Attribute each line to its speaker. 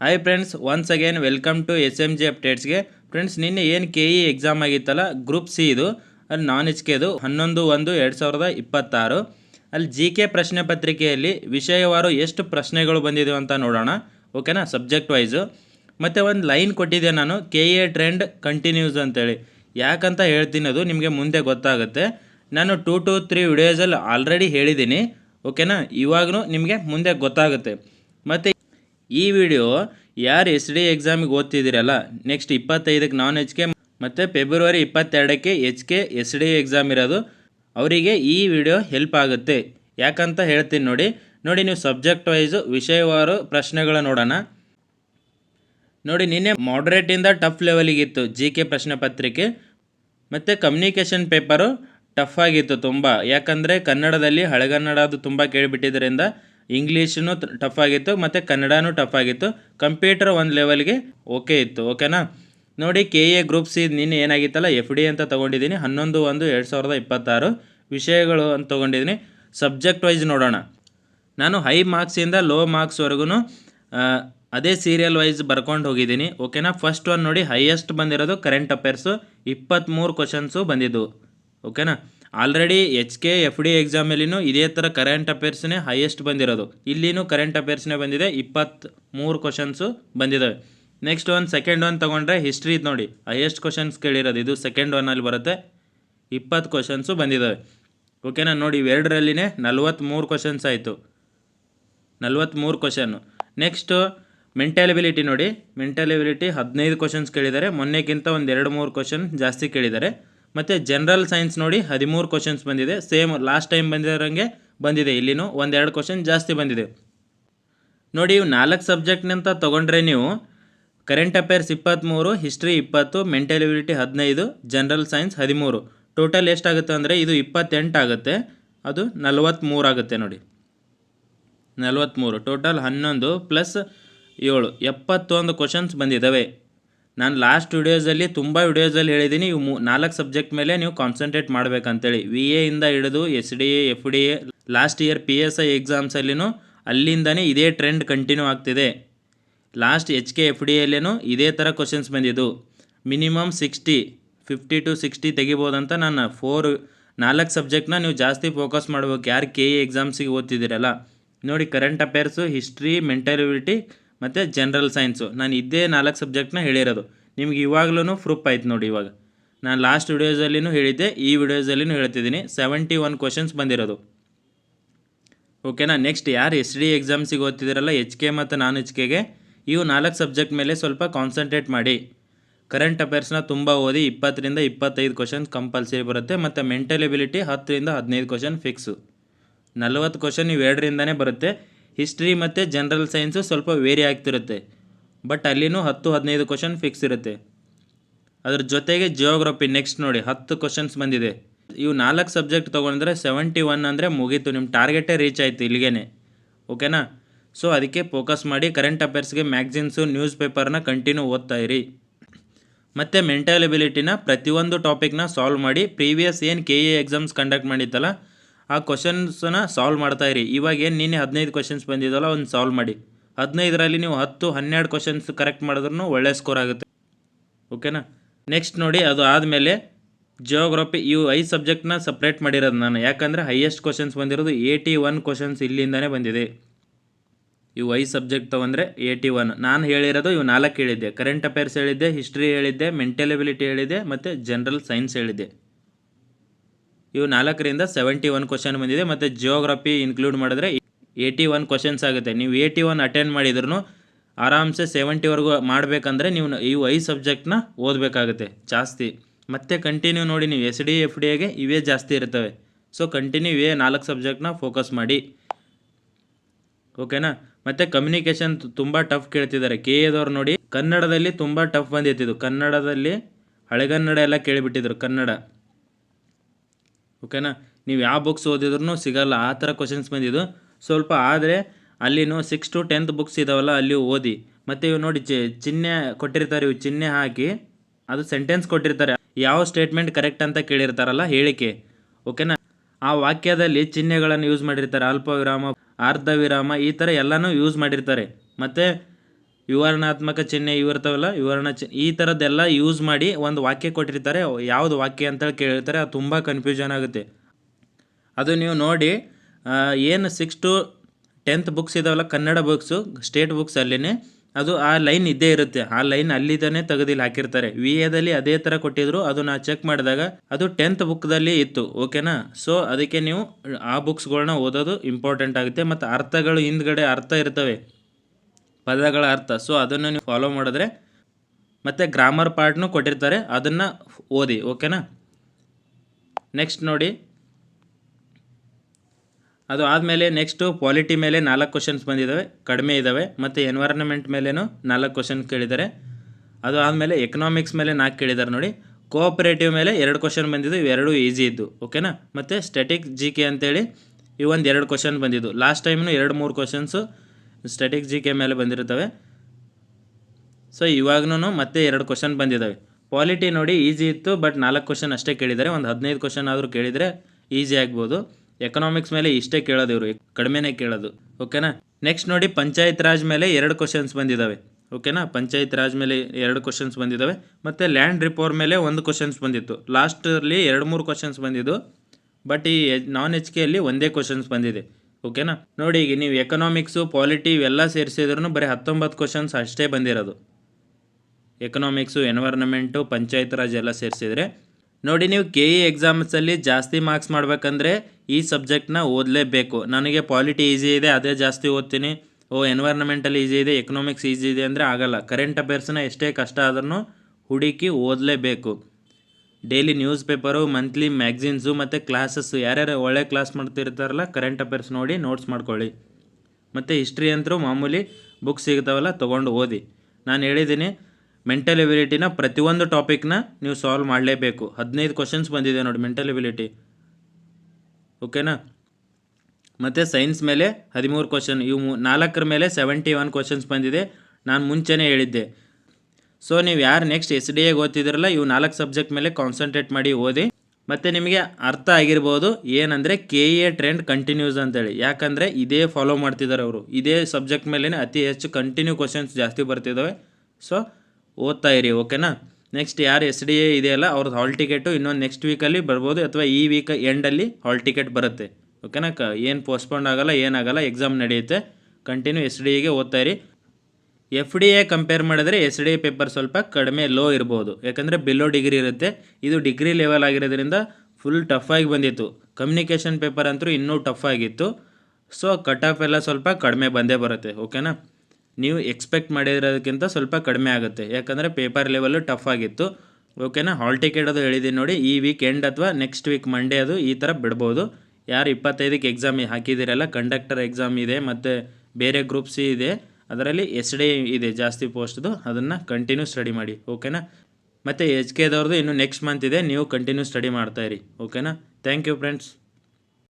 Speaker 1: Hi friends once again welcome to S M G ಅಪ್ಡೇಟ್ಸ್ಗೆ friends ನಿನ್ನೆ ಏನು K E exam ಆಗಿತ್ತಲ್ಲ? Group C ಇದು. ಅಲ್ಲಿ ನಾನ್ ಎಚ್ ಕೆದು ಹನ್ನೊಂದು, ಒಂದು, ಎರಡು ಸಾವಿರದ ಇಪ್ಪತ್ತಾರು. ಅಲ್ಲಿ ಜಿ ಕೆ ಪ್ರಶ್ನೆ ಪತ್ರಿಕೆಯಲ್ಲಿ ವಿಷಯವಾರು ಎಷ್ಟು ಪ್ರಶ್ನೆಗಳು ಬಂದಿದೆ ಅಂತ ನೋಡೋಣ. ಓಕೆನಾ ಸಬ್ಜೆಕ್ಟ್ ವೈಸು ಮತ್ತು ಒಂದು ಲೈನ್ ಕೊಟ್ಟಿದ್ದೆ ನಾನು ಕೆ ಎ ಟ್ರೆಂಡ್ ಕಂಟಿನ್ಯೂಸ್ ಅಂತೇಳಿ. ಯಾಕಂತ ಹೇಳ್ತೀನಿ ಅದು ನಿಮಗೆ ಮುಂದೆ ಗೊತ್ತಾಗುತ್ತೆ. ನಾನು ಟೂ ಟು ತ್ರೀ ವಿಡಿಯೋಸಲ್ಲಿ ಆಲ್ರೆಡಿ ಹೇಳಿದ್ದೀನಿ. ಓಕೆನಾ ಇವಾಗೂ ನಿಮಗೆ ಮುಂದೆ ಗೊತ್ತಾಗುತ್ತೆ. ಮತ್ತು ಈ ವಿಡಿಯೋ ಯಾರು ಎಸ್ ಡಿ ಎಕ್ಸಾಮಿಗೆ ಓದ್ತಿದ್ದೀರಲ್ಲ? ನೆಕ್ಸ್ಟ್ ಇಪ್ಪತ್ತೈದಕ್ಕೆ ನಾನ್ ಎಚ್ ಕೆ ಮತ್ತು February ಇಪ್ಪತ್ತೆರಡಕ್ಕೆ H K S D exam ಇರೋದು. ಅವರಿಗೆ ಈ ವಿಡಿಯೋ ಹೆಲ್ಪ್ ಆಗುತ್ತೆ. ಯಾಕಂತ ಹೇಳ್ತೀನಿ ನೋಡಿ. ನೋಡಿ ನೀವು ಸಬ್ಜೆಕ್ಟ್ ವೈಸು ವಿಷಯವಾರು ಪ್ರಶ್ನೆಗಳ ನೋಡೋಣ. ನೋಡಿ ನಿನ್ನೆ ಮಾಡ್ರೇಟಿಂದ ಟಫ್ ಲೆವೆಲಿಗಿತ್ತು ಜಿ ಕೆ ಪ್ರಶ್ನೆ ಪತ್ರಿಕೆ. ಮತ್ತು ಕಮ್ಯುನಿಕೇಷನ್ ಪೇಪರು ಟಫ್ ಆಗಿತ್ತು ತುಂಬ. ಯಾಕಂದರೆ ಕನ್ನಡದಲ್ಲಿ ಹಳೆಗನ್ನಡ ಅದು ತುಂಬ ಕೇಳಿಬಿಟ್ಟಿದ್ದರಿಂದ ಇಂಗ್ಲೀಷನು ಟಫ್ ಆಗಿತ್ತು, ಮತ್ತು ಕನ್ನಡನೂ ಟಫ್ ಆಗಿತ್ತು. ಕಂಪ್ಯೂಟರ್ ಒಂದು ಲೆವೆಲ್ಗೆ ಓಕೆ ಇತ್ತು ಓಕೆನಾ ನೋಡಿ ಕೆ ಎ ಗ್ರೂಪ್ ಸಿ ನಿನ್ನೆ ಏನಾಗಿತ್ತಲ್ಲ ಎಫ್ ಡಿ ಅಂತ ತೊಗೊಂಡಿದ್ದೀನಿ, ಹನ್ನೊಂದು ಒಂದು ಎರಡು ಸಾವಿರದ ಇಪ್ಪತ್ತಾರು. ವಿಷಯಗಳು ಅಂತ ತೊಗೊಂಡಿದ್ದೀನಿ. ಸಬ್ಜೆಕ್ಟ್ ವೈಸ್ ನೋಡೋಣ. ನಾನು ಹೈ ಮಾರ್ಕ್ಸಿಂದ ಲೋ ಮಾರ್ಕ್ಸ್ವರೆಗೂ ಅದೇ ಸೀರಿಯಲ್ ವೈಸ್ ಬರ್ಕೊಂಡು ಹೋಗಿದ್ದೀನಿ ಓಕೆನಾ ಫಸ್ಟ್ ಒನ್ ನೋಡಿ ಹೈಯೆಸ್ಟ್ ಬಂದಿರೋದು ಕರೆಂಟ್ ಅಫೇರ್ಸು ಇಪ್ಪತ್ತ್ಮೂರು ಕ್ವಶನ್ಸು ಬಂದಿದ್ದು ಓಕೆನಾ already H K F D ಎಕ್ಸಾಮಲ್ಲಿನೂ ಇದೇ ಥರ ಕರೆಂಟ್ ಅಫೇರ್ಸ್ನೇ ಹೈಯೆಸ್ಟ್ ಬಂದಿರೋದು. ಇಲ್ಲಿನೂ ಕರೆಂಟ್ ಅಫೇರ್ಸ್ನೇ ಬಂದಿದೆ ಇಪ್ಪತ್ತ್ ಮೂರು ಕ್ವಶನ್ಸು ಬಂದಿದ್ದಾವೆ ನೆಕ್ಸ್ಟ್ ಒಂದು ಸೆಕೆಂಡ್ ಒನ್ ತೊಗೊಂಡ್ರೆ ಹಿಸ್ಟ್ರಿ ನೋಡಿ. ಹೈಯೆಸ್ಟ್ ಕ್ವಶನ್ಸ್ ಕೇಳಿರೋದು, ಇದು ಸೆಕೆಂಡ್ ಒನ್ನಲ್ಲಿ ಬರುತ್ತೆ. ಇಪ್ಪತ್ತು ಕ್ವಶನ್ಸು ಬಂದಿದ್ದಾವೆ ಓಕೆನಾ ನೋಡಿ, ಇವೆರಡರಲ್ಲಿನೇ ನಲ್ವತ್ತ್ಮೂರು ಕ್ವಶನ್ಸ್ ಆಯಿತು. ನಲ್ವತ್ತ್ಮೂರು ಕ್ವಶನ್ನು ನೆಕ್ಸ್ಟು ಮೆಂಟಲಿಬಿಲಿಟಿ ನೋಡಿ. ಮೆಂಟಲಿಬಿಲಿಟಿ ಹದಿನೈದು ಕ್ವಶನ್ಸ್ ಕೇಳಿದ್ದಾರೆ. ಮೊನ್ನೆಗಿಂತ ಒಂದು ಎರಡು ಮೂರು ಕ್ವಶನ್ ಜಾಸ್ತಿ ಕೇಳಿದ್ದಾರೆ. ಮತ್ತು ಜನರಲ್ ಸೈನ್ಸ್ ನೋಡಿ ಹದಿಮೂರು ಕ್ವಶನ್ಸ್ ಬಂದಿದೆ. ಸೇಮ್ ಲಾಸ್ಟ್ ಟೈಮ್ ಬಂದಿರೋಂಗೆ ಬಂದಿದೆ. ಇಲ್ಲಿನೂ ಒಂದೆರಡು ಕ್ವಶನ್ ಜಾಸ್ತಿ ಬಂದಿದೆ. ನೋಡಿ ಇವು ನಾಲ್ಕು ಸಬ್ಜೆಕ್ಟ್ನಂತ ತೊಗೊಂಡ್ರೆ ನೀವು ಕರೆಂಟ್ ಅಫೇರ್ಸ್ ಇಪ್ಪತ್ತ್ಮೂರು ಹಿಸ್ಟ್ರಿ ಇಪ್ಪತ್ತು ಮೆಂಟಲಿಬಿಲಿಟಿ ಹದಿನೈದು ಜನರಲ್ ಸೈನ್ಸ್ ಹದಿಮೂರು. ಟೋಟಲ್ ಎಷ್ಟಾಗುತ್ತೆ ಅಂದರೆ ಇದು ಇಪ್ಪತ್ತೆಂಟು ಆಗುತ್ತೆ. ಅದು ನಲವತ್ತ್ಮೂರು ಆಗುತ್ತೆ ನೋಡಿ. ನಲವತ್ತ್ಮೂರು ಟೋಟಲ್ ಹನ್ನೊಂದು ಪ್ಲಸ್ ಏಳು. ಎಪ್ಪತ್ತೊಂದು ಕ್ವಶನ್ಸ್ ಬಂದಿದ್ದಾವೆ. ನಾನು ಲಾಸ್ಟ್ ವಿಡಿಯೋಸಲ್ಲಿ ತುಂಬ ವಿಡಿಯೋಸಲ್ಲಿ ಹೇಳಿದ್ದೀನಿ ಇವು ಮೂ ನಾಲ್ಕು ಸಬ್ಜೆಕ್ಟ್ ಮೇಲೆ ನೀವು ಕಾನ್ಸಂಟ್ರೇಟ್ ಮಾಡಬೇಕಂತೇಳಿ. ವಿ ಎಯಿಂದ ಹಿಡಿದು S D A F D A last year P S I ಎಕ್ಸಾಮ್ಸಲ್ಲಿನೂ ಅಲ್ಲಿಂದನೇ ಇದೇ ಟ್ರೆಂಡ್ ಕಂಟಿನ್ಯೂ ಆಗ್ತಿದೆ. Last H K F D ಎಲ್ಲೇನು ಇದೇ ಥರ ಕ್ವಶನ್ಸ್ ಬಂದಿದ್ದು. Minimum sixty fifty to sixty ತೆಗಿಬೋದಂತ ನಾನು ಫೋರ್ ನಾಲ್ಕು ಸಬ್ಜೆಕ್ಟ್ನ ನೀವು ಜಾಸ್ತಿ ಫೋಕಸ್ ಮಾಡ್ಬೇಕು. ಯಾರು ಕೆ ಎ ಎಕ್ಸಾಮ್ಸಿಗೆ ಓದ್ತಿದ್ದೀರಲ್ಲ? ನೋಡಿ current affairs history mental ability ಮತ್ತು ಜನರಲ್ ಸೈನ್ಸು ನಾನು ಇದೇ ನಾಲ್ಕು ಸಬ್ಜೆಕ್ಟ್ನ ಹೇಳಿರೋದು. ನಿಮ್ಗೆ ಇವಾಗ್ಲೂ ಪ್ರೂಫ್ ಆಯ್ತು ನೋಡಿ ಇವಾಗ. ನಾನು ಲಾಸ್ಟ್ ವಿಡಿಯೋಸಲ್ಲಿನೂ ಹೇಳಿದ್ದೆ, ಈ ವಿಡಿಯೋಸಲ್ಲಿನೂ ಹೇಳ್ತಿದ್ದೀನಿ. ಸೆವೆಂಟಿ ಒನ್ ಕ್ವಶನ್ಸ್ ಬಂದಿರೋದು ಓಕೆನಾ ನೆಕ್ಸ್ಟ್ ಯಾರು ಎಸ್ ಡಿ ಎಕ್ಸಾಮ್ಸಿಗೆ ಓದ್ತಿದ್ದೀರಲ್ಲ ಎಚ್ ಕೆ ಮತ್ತು ನಾನ್ ಎಚ್ ಕೆಗೆ ಇವು ನಾಲ್ಕು ಸಬ್ಜೆಕ್ಟ್ ಮೇಲೆ ಸ್ವಲ್ಪ ಕಾನ್ಸಂಟ್ರೇಟ್ ಮಾಡಿ. ಕರೆಂಟ್ ಅಫೇರ್ಸ್ನ ತುಂಬ ಓದಿ, ಇಪ್ಪತ್ತರಿಂದ ಇಪ್ಪತ್ತೈದು ಕ್ವಶನ್ಸ್ ಕಂಪಲ್ಸರಿ ಬರುತ್ತೆ, ಮತ್ತು ಮೆಂಟಲಿಬಿಲಿಟಿ ಹತ್ತರಿಂದ ಹದಿನೈದು ಕ್ವಶನ್ ಫಿಕ್ಸು ನಲ್ವತ್ತು ಕ್ವಶನ್ ಇವೆರಡರಿಂದನೇ ಬರುತ್ತೆ. ಹಿಸ್ಟ್ರಿ ಮತ್ತು ಜನರಲ್ ಸೈನ್ಸು ಸ್ವಲ್ಪ ವೇರಿ ಆಗ್ತಿರುತ್ತೆ. ಬಟ್ ಅಲ್ಲಿನೂ ಹತ್ತು, ಹದಿನೈದು ಕ್ವಶನ್ ಫಿಕ್ಸ್ ಇರುತ್ತೆ. ಅದ್ರ ಜೊತೆಗೆ ಜಿಯೋಗ್ರಫಿ ನೆಕ್ಸ್ಟ್ ನೋಡಿ, ಹತ್ತು ಕ್ವಶನ್ಸ್ ಬಂದಿದೆ. ಇವು ನಾಲ್ಕು ಸಬ್ಜೆಕ್ಟ್ ತೊಗೊಂಡ್ರೆ ಸೆವೆಂಟಿ ಒನ್ ಅಂದರೆ ಮುಗೀತು ನಿಮ್ಮ ಟಾರ್ಗೆಟೇ ರೀಚ್ ಆಯಿತು ಇಲ್ಲಿಗೇ ಓಕೆನಾ ಸೊ ಅದಕ್ಕೆ ಫೋಕಸ್ ಮಾಡಿ ಕರೆಂಟ್ ಅಫೇರ್ಸ್ಗೆ ಮ್ಯಾಗ್ಝಿನ್ಸು ನ್ಯೂಸ್ ಪೇಪರ್ನ ಕಂಟಿನ್ಯೂ ಓದ್ತಾ ಇರಿ. ಮತ್ತು ಮೆಂಟಲ್ ಎಬಿಲಿಟಿನ ಪ್ರತಿಯೊಂದು ಟಾಪಿಕ್ನ ಸಾಲ್ವ್ ಮಾಡಿ ಪ್ರೀವಿಯಸ್ ಏನು ಕೆ ಎ ಎಕ್ಸಾಮ್ಸ್ ಕಂಡಕ್ಟ್ ಮಾಡಿತ್ತಲ್ಲ ಆ ಕ್ವಶನ್ಸನ್ನ ಸಾಲ್ವ್ ಮಾಡ್ತಾ ಇರಿ. ಇವಾಗ ಏನು ನಿನ್ನೆ ಹದಿನೈದು ಕ್ವಶನ್ಸ್ ಬಂದಿದ್ದಲ್ಲ ಒಂದು ಸಾಲ್ವ್ ಮಾಡಿ. ಹದಿನೈದರಲ್ಲಿ ನೀವು ಹತ್ತು, ಹನ್ನೆರಡು ಕ್ವಶನ್ಸ್ ಕರೆಕ್ಟ್ ಮಾಡಿದ್ರೂ ಒಳ್ಳೆ ಸ್ಕೋರ್ ಆಗುತ್ತೆ. ಓಕೆನಾ ನೆಕ್ಸ್ಟ್ ನೋಡಿ, ಅದು ಆದಮೇಲೆ ಜಿಯೋಗ್ರಫಿ ಇವು ಐದು ಸಬ್ಜೆಕ್ಟ್ನ ಸಪ್ರೇಟ್ ಮಾಡಿರೋದು ನಾನು. ಯಾಕಂದರೆ ಹೈಯೆಸ್ಟ್ ಕ್ವಶನ್ಸ್ ಬಂದಿರೋದು ಏಯ್ಟಿ ಒನ್ ಕ್ವಶನ್ಸ್ ಇಲ್ಲಿಂದನೇ ಬಂದಿದೆ. ಇವು ಐದು ಸಬ್ಜೆಕ್ಟ್ ತೊಗೊಂಡ್ರೆ ಏಯ್ಟಿ ಒನ್ ನಾನು ಹೇಳಿರೋದು ಇವು ನಾಲ್ಕು ಹೇಳಿದ್ದೆ. ಕರೆಂಟ್ ಅಫೇರ್ಸ್ ಹೇಳಿದ್ದೆ ಹಿಸ್ಟ್ರಿ ಹೇಳಿದ್ದೆ ಮೆಂಟಲ್ ಎಬಿಲಿಟಿ ಹೇಳಿದ್ದೆ, ಮತ್ತು ಜನರಲ್ ಸೈನ್ಸ್ ಹೇಳಿದ್ದೆ. ಇವು ನಾಲ್ಕರಿಂದ ಸೆವೆಂಟಿ ಒನ್ ಕ್ವಶನ್ ಬಂದಿದೆ. ಮತ್ತು ಜಿಯೋಗ್ರಫಿ ಇನ್ಕ್ಲೂಡ್ ಮಾಡಿದ್ರೆ ಏಯ್ಟಿ ಒನ್ ಕ್ವಶನ್ಸ್ ಆಗುತ್ತೆ. ನೀವು ಏಯ್ಟಿ ಒನ್ ಅಟೆಂಡ್ ಮಾಡಿದ್ರು ಆರಾಮ್ಸೆ ಸೆವೆಂಟಿವರೆಗೂ ಮಾಡಬೇಕಂದ್ರೆ ನೀವು ಇವು ಐದು ಸಬ್ಜೆಕ್ಟ್ನ ಓದಬೇಕಾಗುತ್ತೆ. ಜಾಸ್ತಿ. ಮತ್ತೆ ಕಂಟಿನ್ಯೂ ನೋಡಿ ನೀವು ಎಸ್ ಡಿ ಎಫ್ ಡಿ ಎಗೆ ಇವೇ ಜಾಸ್ತಿ ಇರ್ತವೆ. ಸೊ ಕಂಟಿನ್ಯೂ ಇವೇ ನಾಲ್ಕು ಸಬ್ಜೆಕ್ಟ್ನ ಫೋಕಸ್ ಮಾಡಿ. ಓಕೆನಾ ಮತ್ತು ಕಮ್ಯುನಿಕೇಷನ್ ತುಂಬ ಟಫ್ ಕೇಳ್ತಿದ್ದಾರೆ. ಕೆ ಎದವ್ರು ನೋಡಿ ಕನ್ನಡದಲ್ಲಿ ತುಂಬ ಟಫ್ ಬಂದಿತ್ತು ಕನ್ನಡದಲ್ಲಿ ಹಳೆಗನ್ನಡ ಎಲ್ಲ ಕೇಳಿಬಿಟ್ಟಿದ್ರು ಕನ್ನಡ. ಓಕೆನಾ ನೀವು ಯಾವ ಬುಕ್ಸ್ ಓದಿದ್ರೂ ಸಿಗಲ್ಲ, ಆ ಥರ ಕ್ವಶನ್ಸ್ ಬಂದಿದ್ದು. ಸ್ವಲ್ಪ ಆದರೆ ಅಲ್ಲಿನೂ ಸಿಕ್ಸ್ ಟು ಟೆಂತ್ ಬುಕ್ಸ್ ಇದಾವಲ್ಲ, ಅಲ್ಲಿ ಓದಿ. ಮತ್ತು ಇವು ನೋಡಿ ಚಿ ಚಿಹ್ನೆ ಕೊಟ್ಟಿರ್ತಾರೆ ಇವು ಚಿಹ್ನೆ ಹಾಕಿ ಅದು ಸೆಂಟೆನ್ಸ್ ಕೊಟ್ಟಿರ್ತಾರೆ. ಯಾವ ಸ್ಟೇಟ್ಮೆಂಟ್ ಕರೆಕ್ಟ್ ಅಂತ ಕೇಳಿರ್ತಾರಲ್ಲ, ಹೇಳಿಕೆ. ಓಕೆನಾ ಆ ವಾಕ್ಯದಲ್ಲಿ ಚಿಹ್ನೆಗಳನ್ನು ಯೂಸ್ ಮಾಡಿರ್ತಾರೆ ಅಲ್ಪ ವಿರಾಮ ಅರ್ಧ ವಿರಾಮ ಈ ಥರ ಎಲ್ಲನೂ ಯೂಸ್ ಮಾಡಿರ್ತಾರೆ. ಮತ್ತು ವಿವರಣಾತ್ಮಕ ಚಿಹ್ನೆ ಇವಿರ್ತಾವಲ್ಲ? ವಿವರಣ ಚಿ, ಈ ಥರದ್ದೆಲ್ಲ ಯೂಸ್ ಮಾಡಿ ಒಂದು ವಾಕ್ಯ ಕೊಟ್ಟಿರ್ತಾರೆ. ಯಾವುದು ವಾಕ್ಯ ಅಂತೇಳಿ ಕೇಳಿರ್ತಾರೆ. ಅದು ತುಂಬ ಕನ್ಫ್ಯೂಷನ್ ಆಗುತ್ತೆ. ಅದು ನೀವು ನೋಡಿ ಏನು ಸಿಕ್ಸ್ ಟು ಟೆಂತ್ ಬುಕ್ಸ್ ಇದಾವಲ್ಲ? ಕನ್ನಡ ಬುಕ್ಸು ಸ್ಟೇಟ್ ಬುಕ್ಸ್ ಅಲ್ಲಿನೇ. ಅದು ಆ ಲೈನ್ ಇದ್ದೇ ಇರುತ್ತೆ. ಆ ಲೈನ್ ಅಲ್ಲಿದ್ದಾನೆ ತೆಗೆದಿಲ್ಲಿ ಹಾಕಿರ್ತಾರೆ. ವಿ ಎದಲ್ಲಿ ಅದೇ ಥರ ಕೊಟ್ಟಿದ್ರು. ಅದು ನಾ ಚೆಕ್ ಮಾಡಿದಾಗ ಅದು ಟೆಂತ್ ಬುಕ್ದಲ್ಲಿ ಇತ್ತು. ಓಕೆನಾ ಸೊ ಅದಕ್ಕೆ ನೀವು ಆ ಬುಕ್ಸ್ಗಳನ್ನ ಓದೋದು ಇಂಪಾರ್ಟೆಂಟ್ ಆಗುತ್ತೆ. ಮತ್ತು ಅರ್ಥಗಳು ಹಿಂದ್ಗಡೆ ಅರ್ಥ ಇರ್ತವೆ. ಪದಗಳ ಅರ್ಥ. ಸೊ ಅದನ್ನು ನೀವು ಫಾಲೋ ಮಾಡಿದ್ರೆ ಮತ್ತು ಗ್ರಾಮರ್ ಪಾರ್ಟ್ನು ಕೊಟ್ಟಿರ್ತಾರೆ. ಅದನ್ನು ಓದಿ ಓಕೆನಾ ನೆಕ್ಸ್ಟ್ ನೋಡಿ. ಅದು ಆದಮೇಲೆ ನೆಕ್ಸ್ಟು ಪಾಲಿಟಿ ಮೇಲೆ ನಾಲ್ಕು ಕ್ವಶನ್ಸ್ ಬಂದಿದ್ದಾವೆ ಕಡಿಮೆ ಇದ್ದಾವೆ ಮತ್ತು ಎನ್ವೈರನ್ಮೆಂಟ್ ಮೇಲೇನು ನಾಲ್ಕು ಕ್ವಶನ್ ಕೇಳಿದ್ದಾರೆ. ಅದು ಆದಮೇಲೆ ಎಕನಾಮಿಕ್ಸ್ ಮೇಲೆ ನಾಲ್ಕು ಕೇಳಿದ್ದಾರೆ ನೋಡಿ. ಕೋಆಪರೇಟಿವ್ ಮೇಲೆ ಎರಡು ಕ್ವಶನ್ ಬಂದಿದ್ದು, ಇವೆರಡು ಈಸಿ ಇದ್ದು ಓಕೆನಾ ಮತ್ತು ಸ್ಟ್ಯಾಟಿಕ್ ಜಿ ಕೆ ಅಂತೇಳಿ ಇವೊಂದು ಎರಡು ಕ್ವಶನ್ ಬಂದಿದ್ದು. ಲಾಸ್ಟ್ ಟೈಮ್ನು ಎರಡು ಮೂರು ಕ್ವಶನ್ಸು ಸ್ಟ್ಯಾಟಿಕ್ ಜಿ ಕೆ ಮೇಲೆ ಬಂದಿರ್ತವೆ ಸೊ ಇವಾಗೂ ಮತ್ತೆ ಎರಡು ಕ್ವಶನ್ ಬಂದಿದ್ದಾವೆ ಪಾಲಿಟಿ ನೋಡಿ ಈಸಿ ಇತ್ತು ಬಟ್ ನಾಲ್ಕು ಕ್ವಶನ್ ಅಷ್ಟೇ ಕೇಳಿದ್ದಾರೆ. ಒಂದು ಹದಿನೈದು ಕ್ವಶನ್ ಆದರೂ ಕೇಳಿದರೆ ಈಸಿ ಆಗ್ಬೋದು. ಎಕನಾಮಿಕ್ಸ್ ಮೇಲೆ ಇಷ್ಟೇ ಕೇಳೋದು ಇವರು, ಕಡಿಮೆನೇ ಕೇಳೋದು. ಓಕೆನಾ ನೆಕ್ಸ್ಟ್ ನೋಡಿ ಪಂಚಾಯತ್ ರಾಜ್ ಮೇಲೆ ಎರಡು ಕ್ವಶನ್ಸ್ ಬಂದಿದ್ದಾವೆ ಓಕೆನಾ ಪಂಚಾಯತ್ ರಾಜ್ ಮೇಲೆ ಎರಡು ಕ್ವಶನ್ಸ್ ಬಂದಿದ್ದಾವೆ ಮತ್ತು ಲ್ಯಾಂಡ್ ರಿಪೋರ್ ಮೇಲೆ ಒಂದು ಕ್ವಶನ್ಸ್ ಬಂದಿತ್ತು. ಲಾಸ್ಟಲ್ಲಿ ಎರಡು, ಮೂರು ಕ್ವಶನ್ಸ್ ಬಂದಿದ್ದು. ಬಟ್ ಈ ನಾನ್ ಎಚ್ ಕೆಯಲ್ಲಿ ಒಂದೇ ಕ್ವಶನ್ಸ್ ಬಂದಿದೆ. ಓಕೆನಾ? ನೋಡಿ, ಈಗ ನೀವು ಎಕನಾಮಿಕ್ಸು ಪಾಲಿಟಿ ಇವೆಲ್ಲ ಸೇರಿಸಿದ್ರು ಬರೀ ಹತ್ತೊಂಬತ್ತು ಕ್ವಶನ್ಸ್ ಅಷ್ಟೇ ಬಂದಿರೋದು. ಎಕನಾಮಿಕ್ಸು ಎನ್ವೈರ್ನಮೆಂಟು ಪಂಚಾಯತ್ ರಾಜ್ ಎಲ್ಲ ಸೇರಿಸಿದ್ರೆ. ನೋಡಿ, ನೀವು ಕೆ ಇ ಎಕ್ಸಾಮ್ಸಲ್ಲಿ ಜಾಸ್ತಿ ಮಾರ್ಕ್ಸ್ ಮಾಡಬೇಕಂದ್ರೆ ಈ ಸಬ್ಜೆಕ್ಟ್ನ ಓದಲೇಬೇಕು. ನನಗೆ ಪಾಲಿಟಿ ಈಸಿ ಇದೆ, ಅದೇ ಜಾಸ್ತಿ ಓದ್ತೀನಿ. ಓ ಎನ್ವೈರ್ನಮೆಂಟಲ್ಲಿ ಈಸಿ ಇದೆ ಎಕನಾಮಿಕ್ಸ್ ಈಸಿ ಇದೆ ಅಂದರೆ ಆಗಲ್ಲ. ಕರೆಂಟ್ ಅಫೇರ್ಸ್ನ ಎಷ್ಟೇ ಕಷ್ಟ ಆದ್ರೂ ಹುಡುಕಿ ಓದಲೇಬೇಕು. Daily news paper, monthly magazines ಮತ್ತು ಕ್ಲಾಸಸ್ಸು. ಯಾರ್ಯಾರು ಒಳ್ಳೆ ಕ್ಲಾಸ್ ಮಾಡ್ತಿರ್ತಾರಲ್ಲ ಕರೆಂಟ್ ಅಫೇರ್ಸ್ ನೋಡಿ ನೋಟ್ಸ್ ಮಾಡ್ಕೊಳ್ಳಿ. ಮತ್ತು ಹಿಸ್ಟ್ರಿ ಅಂತರೂ ಮಾಮೂಲಿ ಬುಕ್ಸ್ ಸಿಗ್ತಾವಲ್ಲ, ತೊಗೊಂಡು ಓದಿ. ನಾನು ಹೇಳಿದ್ದೀನಿ ಮೆಂಟಲ್ ಎಬಿಲಿಟಿನ ಪ್ರತಿಯೊಂದು ಟಾಪಿಕ್ನ ನೀವು ಸಾಲ್ವ್ ಮಾಡಲೇಬೇಕು. ಹದಿನೈದು ಕ್ವಶನ್ಸ್ ಬಂದಿದೆ ನೋಡಿ ಮೆಂಟಲ್ ಎಬಿಲಿಟಿ ಓಕೆನಾ ಮತ್ತು ಸೈನ್ಸ್ ಮೇಲೆ ಹದಿಮೂರು ಕ್ವಶನ್ ಇವು ನಾಲ್ಕರ ಮೇಲೆ ಸೆವೆಂಟಿ ಒನ್ ಕ್ವಶನ್ಸ್ ಬಂದಿದೆ. ನಾನು ಮುಂಚೆನೇ ಹೇಳಿದ್ದೆ. ಸೊ ನೀವು ಯಾರು ನೆಕ್ಸ್ಟ್ ಎಸ್ ಡಿ ಎಗೆ ಓದ್ತಿದ್ದೀರಲ್ಲ ಇವು ನಾಲ್ಕು ಸಬ್ಜೆಕ್ಟ್ ಮೇಲೆ ಕಾನ್ಸಂಟ್ರೇಟ್ ಮಾಡಿ ಓದಿ. ಮತ್ತು ನಿಮಗೆ ಅರ್ಥ ಆಗಿರ್ಬೋದು, ಏನಂದರೆ ಕೆ ಎ ಟ್ರೆಂಡ್ ಕಂಟಿನ್ಯೂಸ್ ಅಂತೇಳಿ. ಯಾಕಂದರೆ ಇದೇ ಫಾಲೋ ಮಾಡ್ತಿದ್ದಾರೆ ಅವರು. ಇದೇ ಸಬ್ಜೆಕ್ಟ್ ಮೇಲೇ ಅತಿ ಹೆಚ್ಚು ಕಂಟಿನ್ಯೂ ಕ್ವಶನ್ಸ್ ಜಾಸ್ತಿ ಬರ್ತಿದ್ದಾವೆ. ಸೊ ಓದ್ತಾ ಇರಿ ಓಕೆನಾ ನೆಕ್ಸ್ಟ್ ಯಾರು ಎಸ್ ಡಿ ಎ ಇದೆಯಲ್ಲ ಅವ್ರದ್ದು ಹಾಲ್ ಟಿಕೆಟು ಇನ್ನೊಂದು ನೆಕ್ಸ್ಟ್ ವೀಕಲ್ಲಿ ಬರ್ಬೋದು, ಅಥವಾ ಈ ವೀಕ್ ಎಂಡಲ್ಲಿ ಹಾಲ್ ಟಿಕೆಟ್ ಬರುತ್ತೆ. ಓಕೆನಾ ಏನು ಪೋಸ್ಟ್ಪೋಂಡ್ ಆಗೋಲ್ಲ ಏನಾಗಲ್ಲ ಎಕ್ಸಾಮ್ ನಡೆಯುತ್ತೆ. ಕಂಟಿನ್ಯೂ ಎಸ್ ಡಿ ಎಗೆ ಓದ್ತಾ ಇರಿ. ಎಫ್ ಡಿ ಎ ಕಂಪೇರ್ ಮಾಡಿದ್ರೆ ಎಸ್ ಡಿ ಎ ಪೇಪರ್ ಸ್ವಲ್ಪ ಕಡಿಮೆ ಲೋ ಇರ್ಬೋದು. ಯಾಕಂದರೆ ಬಿಲೋ ಡಿಗ್ರಿ ಇರುತ್ತೆ. ಇದು ಡಿಗ್ರಿ ಲೆವೆಲ್ ಆಗಿರೋದ್ರಿಂದ ಫುಲ್ ಟಫ್ ಆಗಿ ಬಂದಿತ್ತು. ಕಮ್ಯುನಿಕೇಷನ್ ಪೇಪರ್ ಅಂತೂ ಇನ್ನೂ ಟಫ್ ಆಗಿತ್ತು. ಸೊ ಕಟ್ ಆಫ್ ಎಲ್ಲ ಸ್ವಲ್ಪ ಕಡಿಮೆ ಬಂದೇ ಬರುತ್ತೆ. ಓಕೆನಾ ನೀವು ಎಕ್ಸ್ಪೆಕ್ಟ್ ಮಾಡಿರೋದಕ್ಕಿಂತ ಸ್ವಲ್ಪ ಕಡಿಮೆ ಆಗುತ್ತೆ. ಯಾಕಂದರೆ ಪೇಪರ್ ಲೆವೆಲ್ಲು ಟಫ್ ಆಗಿತ್ತು. ಓಕೆನಾ ಹಾಲ್ ಟಿಕೆಟ್ ಅದು ಹೇಳಿದ್ದೀನಿ ನೋಡಿ. ಈ ವೀಕ್ ಎಂಡ್ ಅಥವಾ ನೆಕ್ಸ್ಟ್ ವೀಕ್ ಮಂಡೇ ಅದು ಈ ಥರ ಬಿಡ್ಬೋದು. ಯಾರು ಇಪ್ಪತ್ತೈದಕ್ಕೆ ಎಕ್ಸಾಮ್ ಹಾಕಿದ್ದೀರಲ್ಲ ಕಂಡಕ್ಟರ್ ಎಕ್ಸಾಮ್ ಇದೆ, ಮತ್ತು ಬೇರೆ ಗ್ರೂಪ್ ಸಿ ಇದೆ. ಅದರಲ್ಲಿ ಎಸ್ ಡಿ ಇದೆ, ಜಾಸ್ತಿ ಪೋಸ್ಟ್ದು ಅದನ್ನು ಕಂಟಿನ್ಯೂ ಸ್ಟಡಿ ಮಾಡಿ ಓಕೆನಾ ಮತ್ತು ಎಚ್ ಕೆದವ್ರದ್ದು ಇನ್ನು ನೆಕ್ಸ್ಟ್ ಮಂತ್ ಇದೆ, ನೀವು ಕಂಟಿನ್ಯೂ ಸ್ಟಡಿ ಮಾಡ್ತಾಯಿರಿ ಓಕೆನಾ ಥ್ಯಾಂಕ್ ಯು ಫ್ರೆಂಡ್ಸ್